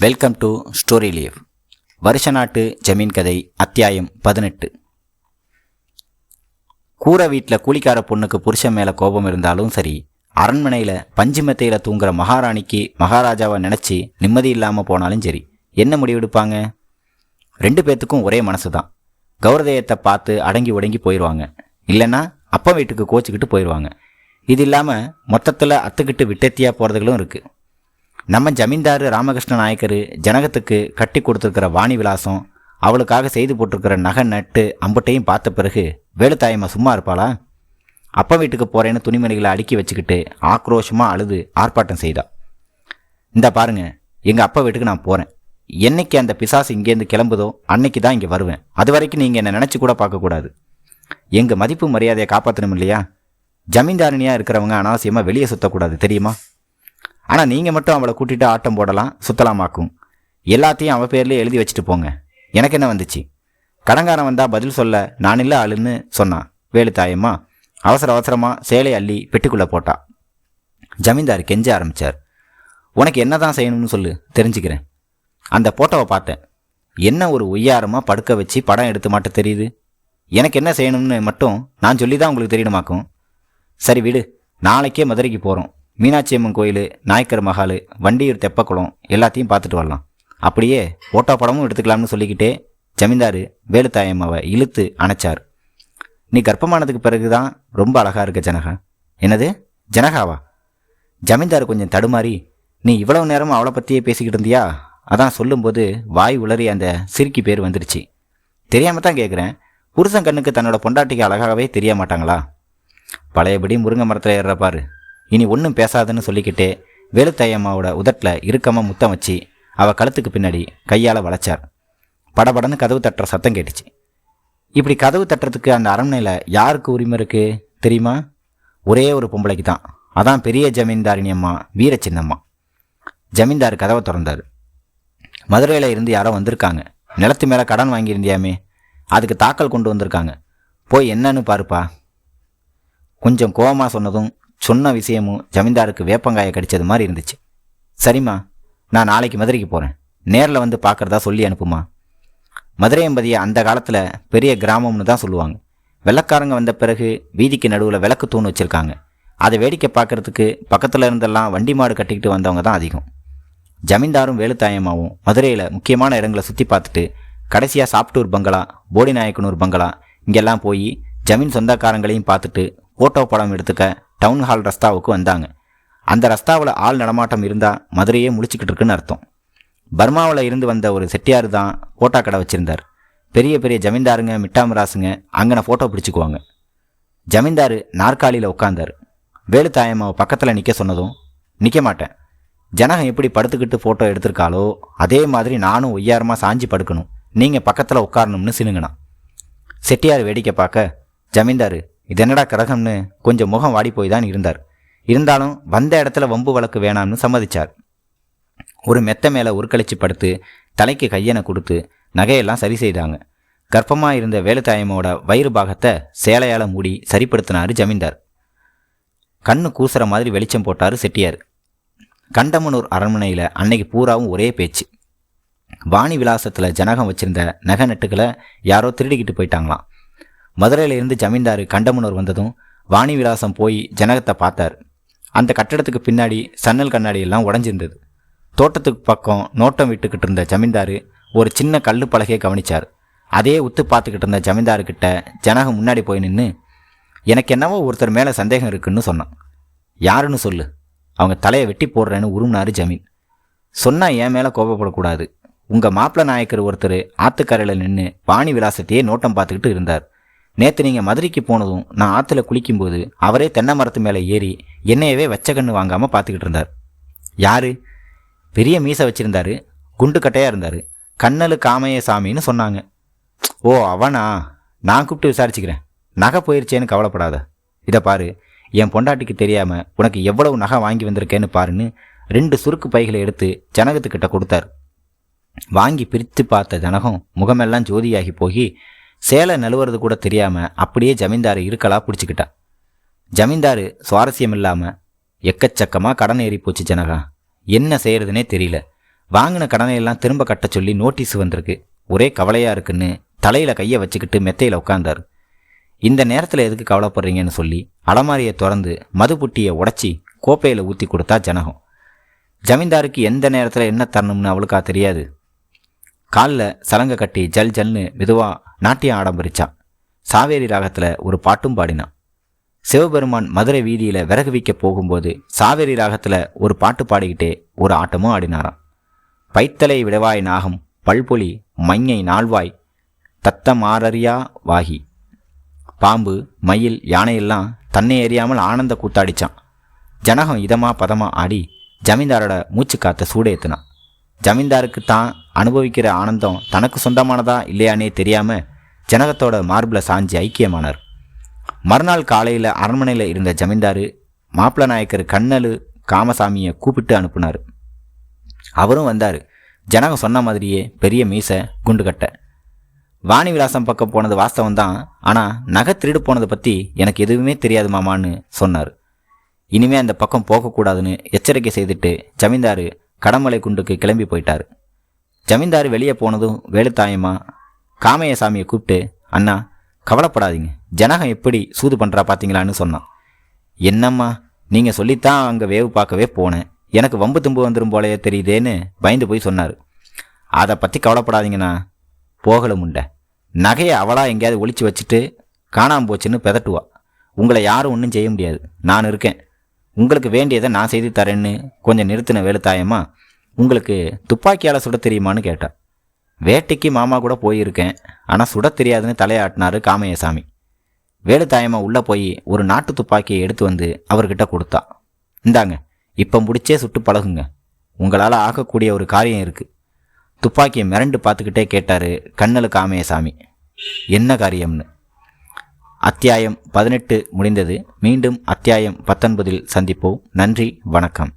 Welcome to story leave வருஷ நாட்டு ஜமீன் கதை அத்தியாயம் பதினெட்டு. கூரை வீட்டில் கூலிக்கார பொண்ணுக்கு புருஷன் மேலே கோபம் இருந்தாலும் சரி அரண்மனையில் பஞ்சு மெத்தையில் தூங்குற மகாராணிக்கு மகாராஜாவை நினச்சி நிம்மதி இல்லாமல் போனாலும் சரி என்ன முடிவெடுப்பாங்க? ரெண்டு பேர்த்துக்கும் ஒரே மனசு தான் கௌரதயத்தை பார்த்து அடங்கி ஒடங்கி போயிடுவாங்க இல்லைன்னா அப்பா வீட்டுக்கு கோச்சிக்கிட்டு போயிடுவாங்க இது இல்லாமல் மொத்தத்தில் அத்துக்கிட்டு விட்டத்தியாக போகிறதுகளும் இருக்குது நம்ம ஜமீன்தார் ராமகிருஷ்ண நாயக்கர் ஜனகத்துக்கு கட்டி கொடுத்துருக்கிற வாணி விலாசம் அவளுக்காக செய்து போட்டிருக்கிற நகை நட்டு அம்பட்டையும் பார்த்த பிறகு வேலுத்தாயம்மா சும்மா இருப்பாளா? அப்பா வீட்டுக்கு போகிறேன்னு துணிமணிகளை அடுக்கி வச்சுக்கிட்டு ஆக்ரோஷமாக அழுது ஆர்ப்பாட்டம் செய்தா. இந்த பாருங்க எங்கள் அப்பா வீட்டுக்கு நான் போகிறேன் என்னைக்கு அந்த பிசாசு இங்கேருந்து கிளம்புதோ அன்னைக்கு தான் இங்கே வருவேன். அது வரைக்கும் நீங்கள் என்னை நினச்சி கூட பார்க்கக்கூடாது எங்கள் மதிப்பு மரியாதையை காப்பாற்றணும் இல்லையா? ஜமீன்தாரணியாக இருக்கிறவங்க அனாவசியமாக வெளியே சுற்றக்கூடாது தெரியுமா? ஆனால் நீங்கள் மட்டும் அவளை கூட்டிகிட்டு ஆட்டம் போடலாம் சுத்தலாமாக்கும். எல்லாத்தையும் அவள் பேர்லேயே எழுதி வச்சுட்டு போங்க. எனக்கு என்ன வந்துச்சு? கடங்காரன் வந்தால் பதில் சொல்ல நான் இல்லை ஆளுன்னு சொன்னான் வேலு தாயம்மா அவசர அவசரமாக சேலை அள்ளி பெட்டிக்குள்ளே போட்டா. ஜமீன்தார் கெஞ்ச ஆரம்பித்தார் உனக்கு என்ன தான் செய்யணும்னு சொல்லு தெரிஞ்சுக்கிறேன். அந்த போட்டோவை பார்த்தேன். என்ன ஒரு ஒய்யாரமாக படுக்க வச்சு படம் எடுத்து மாட்ட தெரியுது? எனக்கு என்ன செய்யணும்னு மட்டும் நான் சொல்லி தான் உங்களுக்கு தெரியணுமாக்கும் சரி விடு நாளைக்கே மதுரைக்கு போகிறோம் மீனாட்சி அம்மன் கோயில் நாயக்கர் மஹால் வண்டியூர் தெப்பக்குளம் எல்லாத்தையும் பார்த்துட்டு வரலாம். அப்படியே ஓட்டோ படமும் எடுத்துக்கலாம்னு சொல்லிக்கிட்டே ஜமீன்தார் வேலுத்தாயம்மாவை இழுத்து அணைச்சார். நீ கர்ப்பமானதுக்கு பிறகு தான் ரொம்ப அழகாக இருக்க ஜனகா. என்னது? ஜனகாவா? ஜமீன்தார் கொஞ்சம் தடுமாறி நீ இவ்வளவு நேரமும் அவளை பற்றியே பேசிக்கிட்டு இருந்தியா? அதான் சொல்லும்போது வாய் உளறி அந்த சிரிக்கி பேர் வந்துடுச்சு தெரியாம தான் கேட்குறேன் புருஷன் கண்ணுக்கு தன்னோட பொண்டாட்டிக்கு அழகாகவே தெரிய மாட்டாங்களா? பழையபடி முருங்கை மரத்தில் ஏறுறப்பாரு இனி ஒன்றும் பேசாதுன்னு சொல்லிக்கிட்டே வேலுத்தாயம்மாவோட உதட்டில் இறுக்கமாக முத்தம் வச்சு அவள் கழுத்துக்கு பின்னாடி கையால் வளைச்சார். படபடன்னு கதவு தட்டுற சத்தம் கேட்டுச்சு. இப்படி கதவு தட்டுறதுக்கு அந்த அரண்மனையில் யாருக்கு உரிமை இருக்குது தெரியுமா? ஒரே ஒரு பொம்பளைக்கு தான் அதான் பெரிய ஜமீன்தாரினி அம்மா வீர சின்னம்மா ஜமீன்தார் கதவை திறந்தார். மதுரையில் இருந்து யாரோ வந்திருக்காங்க. நிலத்து மேலே கடன் வாங்கியிருந்தியாமே. அதுக்கு தாக்கல் கொண்டு வந்திருக்காங்க. போய் என்னன்னு பாருப்பா. கொஞ்சம் கோவமாக சொன்னதும் சொன்ன விஷயமும் ஜமீன்தாருக்கு வேப்பங்காயை கடிச்சது மாதிரி இருந்துச்சு. சரிம்மா நான் நாளைக்கு மதுரைக்கு போகிறேன் நேரில் வந்து பார்க்குறதா சொல்லி அனுப்புமா? மதுரை அந்த காலத்தில் பெரிய கிராமம்னு தான் சொல்லுவாங்க. வெள்ளக்காரங்க வந்த பிறகு வீதிக்கு நடுவில் விளக்கு தூண் வச்சுருக்காங்க. அதை வேடிக்கை பார்க்கறதுக்கு பக்கத்தில் இருந்தெல்லாம் வண்டி மாடு கட்டிக்கிட்டு வந்தவங்க தான் அதிகம். ஜமீன்தாரும் வேலுத்தாயம்மாவும் மதுரையில் முக்கியமான இடங்களை சுற்றி பார்த்துட்டு கடைசியாக சாப்டூர் பங்களா போடி நாயக்கனூர் பங்களா இங்கெல்லாம் போய் ஜமீன் சொந்தக்காரங்களையும் பார்த்துட்டு ஃபோட்டோ படம் எடுத்துக்க டவுன் ஹால் ரஸ்தாவுக்கு வந்தாங்க. அந்த ரஸ்தாவில் ஆள் நடமாட்டம் இருந்தால் மதுரையே முழிச்சுக்கிட்டு இருக்குன்னு அர்த்தம். பர்மாவில் இருந்து வந்த ஒரு செட்டியார் தான் ஃபோட்டோ கடை வச்சுருந்தார். பெரிய பெரிய ஜமீன்தாருங்க மிட்டாமராசுங்க அங்கன ஃபோட்டோ பிடிச்சிக்குவாங்க. ஜமீன்தார் நாற்காலியில் உட்காந்தார் வேலுத்தாயம்மாவை பக்கத்தில் நிற்க சொன்னதும் நிற்க மாட்டேன். ஜனகம் எப்படி படுத்துக்கிட்டு ஃபோட்டோ எடுத்திருக்காளோ அதே மாதிரி நானும் ஒய்யாரமாக சாஞ்சி படுக்கணும். நீங்கள் பக்கத்தில் உட்காரணும்னு சினுங்கண்ணா செட்டியார் வேடிக்கை பார்க்க ஜமீன்தார் இது என்னடா கொஞ்சம் முகம் வாடி போய் தான் இருந்தார். இருந்தாலும் வந்த இடத்துல வம்பு வழக்கு வேணாம்னு சம்மதிச்சார். ஒரு மெத்த மேலே உருக்களிச்சு படுத்து தலைக்கு கையனை கொடுத்து நகையெல்லாம் சரி செய்தாங்க. கர்ப்பமாக இருந்த வேலுத்தாயமோட வயிறு பாகத்தை சேலையால் மூடி சரிப்படுத்தினாரு ஜமீன்தார். கண்ணு கூசுற மாதிரி வெளிச்சம் போட்டாரு செட்டியார். கண்டமனூர் அரண்மனையில் அன்னைக்கு பூராவும் ஒரே பேச்சு. வாணி விலாசத்தில் ஜனகம் வச்சிருந்த நகை நட்டுகளை யாரோ திருடிக்கிட்டு போயிட்டாங்களாம். மதுரையிலிருந்து ஜமீன்தார் கண்டமுனர் வந்ததும் வாணி விலாசம் போய் ஜனகத்தை பார்த்தார். அந்த கட்டடத்துக்கு பின்னாடி சன்னல் கண்ணாடி எல்லாம் உடஞ்சிருந்தது. தோட்டத்துக்கு பக்கம் நோட்டம் விட்டுக்கிட்டு இருந்த ஜமீன்தார் ஒரு சின்ன கல்லு பலகையை கவனிச்சார். அதே உத்து பார்த்துக்கிட்டு இருந்த ஜமீன்தாருக்கிட்ட ஜனகம் முன்னாடி போய் நின்று எனக்கு என்னவோ ஒருத்தர் மேலே சந்தேகம் இருக்குன்னு சொன்னான். யாருன்னு சொல்லு. அவங்க தலையை வெட்டி போடுறேன்னு உருமினார் ஜமீன். சொன்னால் என் மேலே கோபப்படக்கூடாது. உங்கள் மாப்பிள்ள நாயக்கர் ஒருத்தர் ஆத்துக்கரையில் நின்று வாணி விலாசத்தையே நோட்டம் பார்த்துக்கிட்டு இருந்தார். நேற்று நீங்கள் மதுரைக்கு போனதும் நான் ஆற்றுல குளிக்கும்போது அவரே தென்னை மரத்து மேலே ஏறி என்னையவே வச்ச கண்ணு வாங்காமல் பார்த்துக்கிட்டு இருந்தார். யார்? பெரிய மீசை வச்சிருந்தாரு குண்டு கட்டையாக இருந்தார் கண்ணலு காமைய சாமின்னு சொன்னாங்க. ஓ அவனா? நான் கூப்பிட்டு விசாரிச்சுக்கிறேன். நகை போயிருச்சேன்னு கவலைப்படாத. இதை பாரு என் பொண்டாட்டிக்கு தெரியாமல் உனக்கு எவ்வளவு நகை வாங்கி வந்திருக்கேன்னு பாருன்னு ரெண்டு சுருக்கு பைகளை எடுத்து ஜனகத்துக்கிட்ட கொடுத்தார். வாங்கி பிரித்து பார்த்த ஜனகம் முகமெல்லாம் ஜோதியாகி போய் சேலை நழுவுறது கூட தெரியாமல் அப்படியே ஜமீன்தார் இருக்கலாக பிடிச்சிக்கிட்டா. ஜமீன்தார் சுவாரஸ்யம் இல்லாமல் எக்கச்சக்கமாக கடன் ஏறி போச்சு ஜனகா. என்ன செய்கிறதுனே தெரியல. வாங்கின கடனை எல்லாம் திரும்ப கட்ட சொல்லி நோட்டீஸ் வந்திருக்கு. ஒரே கவலையாக இருக்குன்னு தலையில் கையை வச்சுக்கிட்டு மெத்தையில் உட்காந்தார் இந்த நேரத்தில் எதுக்கு கவலைப்படுறீங்கன்னு சொல்லி அலமாரியை திறந்து மது புட்டியை உடச்சி கோப்பையில் ஊற்றி கொடுத்தா ஜனகம். ஜமீன்தாருக்கு எந்த நேரத்தில் என்ன தரணும்னு அவளுக்கா தெரியாது. காலில் சலங்கை கட்டி ஜல் ஜல்னு மெதுவாக நாட்டியம் ஆடம்பரிச்சான் சாவேரி ராகத்தில் ஒரு பாட்டும் பாடினான். சிவபெருமான் மதுரை வீதியில் விறகு விற்க போகும்போது சாவேரி ராகத்தில் ஒரு பாட்டு பாடிக்கிட்டே ஒரு ஆட்டமும் ஆடினாராம். பைத்தலை விடவாய் நாகம் பல்பொலி மையை நால்வாய் தத்தம் ஆரறியா வாகி. பாம்பு மயில் யானையெல்லாம் தன்னை எறியாமல் ஆனந்த கூத்தாடிச்சான். ஜனகம் இதமாக பதமாக ஆடி ஜமீன்தாரோட மூச்சு காத்த சூடேத்துனான். ஜமீன்தாருக்கு தான் அனுபவிக்கிற ஆனந்தம் தனக்கு சொந்தமானதா இல்லையானே தெரியாமல் ஜனகத்தோட மார்பில் சாஞ்சி ஐக்கியமானார். மறுநாள் காலையில் அரண்மனையில் இருந்த ஜமீன்தாரு மாப்பிள நாயக்கர் கண்ணலு காமசாமியை கூப்பிட்டு அனுப்புனார். அவரும் வந்தார். ஜனகம் சொன்ன மாதிரியே பெரிய மீசை குண்டு கட்ட. வாணி விலாசம் பக்கம் போனது வாஸ்தவம் தான். ஆனால் நகை திருடு போனதை பற்றி எனக்கு எதுவுமே தெரியாது மாமான்னு சொன்னார். இனிமே அந்த பக்கம் போகக்கூடாதுன்னு எச்சரிக்கை செய்துட்டு ஜமீன்தாரு கடமலை குண்டுக்கு கிளம்பி போயிட்டார். ஜமீன்தார் வெளியே போனதும் வேலுத்தாயம்மா காமையசாமியை கூப்பிட்டு அண்ணா கவலைப்படாதீங்க. ஜனகம் எப்படி சூது பண்ணுறா பார்த்தீங்களான்னு சொன்னான். என்னம்மா நீங்கள் சொல்லித்தான் அங்கே வேவு பார்க்கவே போனேன். எனக்கு வம்பு தும்பு வந்துடும் போலயே தெரியுதேன்னு பயந்து போய் சொன்னார். அதை பற்றி கவலைப்படாதீங்கண்ணா. போகல முண்டை. நகையை அவளா எங்கேயாவது ஒழிச்சு வச்சுட்டு காணாம போச்சுன்னு பெதட்டுவா. உங்களை யாரும் ஒன்றும் செய்ய முடியாது. நான் இருக்கேன். உங்களுக்கு வேண்டியதை நான் செய்து தரேன்னு கொஞ்சம் நிறுத்தின வேலுத்தாயம்மா உங்களுக்கு துப்பாக்கியால் சுட தெரியுமான்னு கேட்டா. வேட்டைக்கு மாமா கூட போயிருக்கேன் ஆனால் சுட தெரியாதுன்னு தலையாட்டினாரு காமையசாமி வேலுத்தாயம்மா உள்ளே போய் ஒரு நாட்டு துப்பாக்கியை எடுத்து வந்து அவர்கிட்ட கொடுத்தா. இந்தாங்க இப்போ முடிச்சே சுட்டு பழகுங்க. உங்களால் ஆகக்கூடிய ஒரு காரியம் இருக்குது துப்பாக்கியை மிரண்டு பார்த்துக்கிட்டே கேட்டார் கண்ணலு காமையசாமி என்ன காரியம்னு? அத்தியாயம் பதினெட்டு முடிந்தது. மீண்டும் அத்தியாயம் பத்தொன்பதில் சந்திப்போம். நன்றி வணக்கம்.